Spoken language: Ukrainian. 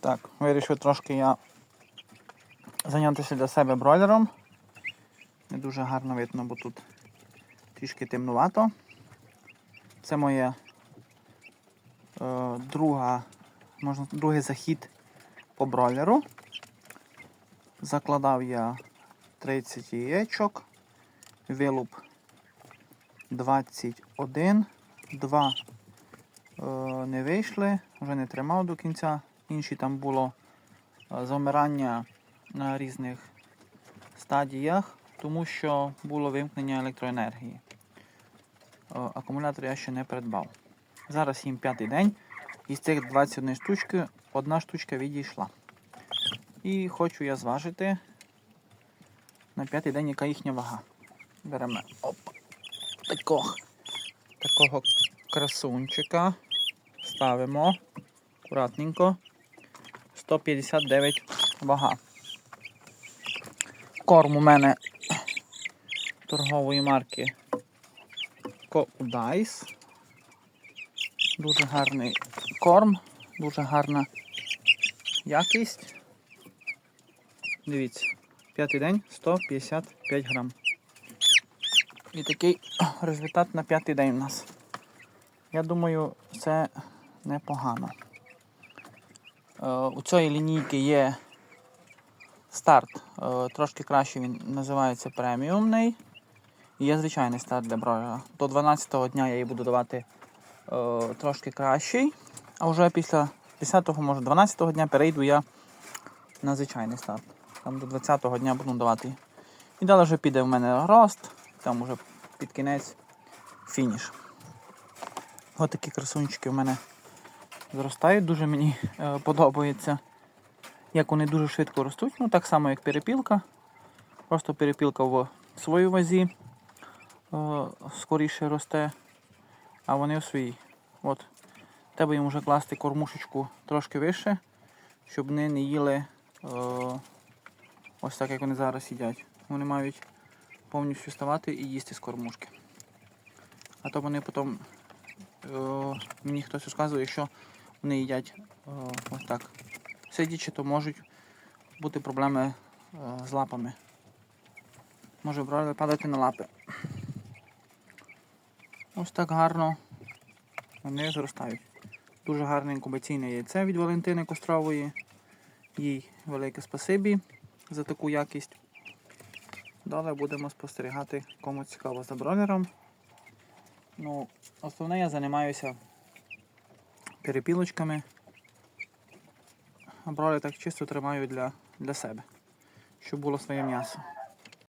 Так, вирішив трошки я зайнятися для себе бройлером. Не дуже гарно видно, бо тут трішки темнувато. Це моя е, друга, можна, другий захід по бройлеру. Закладав я 30 яєчок, вилуп 21, два е, не вийшли, вже не тримав до кінця. Інші там було е, замирання на різних стадіях, тому що було вимкнення електроенергії. Е, Акумулятор я ще не придбав. Зараз їм п'ятий день. Із цих 21 штучки одна штучка відійшла. І хочу я зважити на п'ятий день, яка їхня вага. Беремо оп, такого, такого красунчика. Ставимо акуратненько. 159 вага. Корм у мене торгової марки Коудайс. Дуже гарний корм, дуже гарна якість. Дивіться, п'ятий день 155 грам. І такий результат на п'ятий день у нас. Я думаю, це непогано. Е, У цієї лінійки є старт. е, Трошки краще він називається преміумний. І Є звичайний старт для бройлера. До 12-го дня я їй буду давати е, трошки кращий. А вже після 10-го, може 12-го дня перейду я на звичайний старт. Там до 20-го дня буду давати. І далі вже піде в мене рост, там вже під кінець фініш. Ось такі красунчики в мене зростають, дуже мені е, подобається. Як вони дуже швидко ростуть, ну так само як перепілка. Просто перепілка в своїй вазі е, скоріше росте, а вони в своїй. От. Треба їм вже класти кормушечку трошки вище, щоб вони не їли е, ось так, як вони зараз їдять. Вони мають повністю вставати і їсти з кормушки. А то вони потім, мені хтось розказує, якщо вони їдять е, ось так сидячи, то можуть бути проблеми е, з лапами. Може бройлер падати на лапи. Ось так гарно вони зростають. Дуже гарне інкубаційне яйце від Валентини Кострової. Їй велике спасибі за таку якість. Далі будемо спостерігати, кому цікаво за бройлером. Ну, основне я займаюся перепілочками. А бройлер так чисто тримаю для, для себе, щоб було своє м'ясо.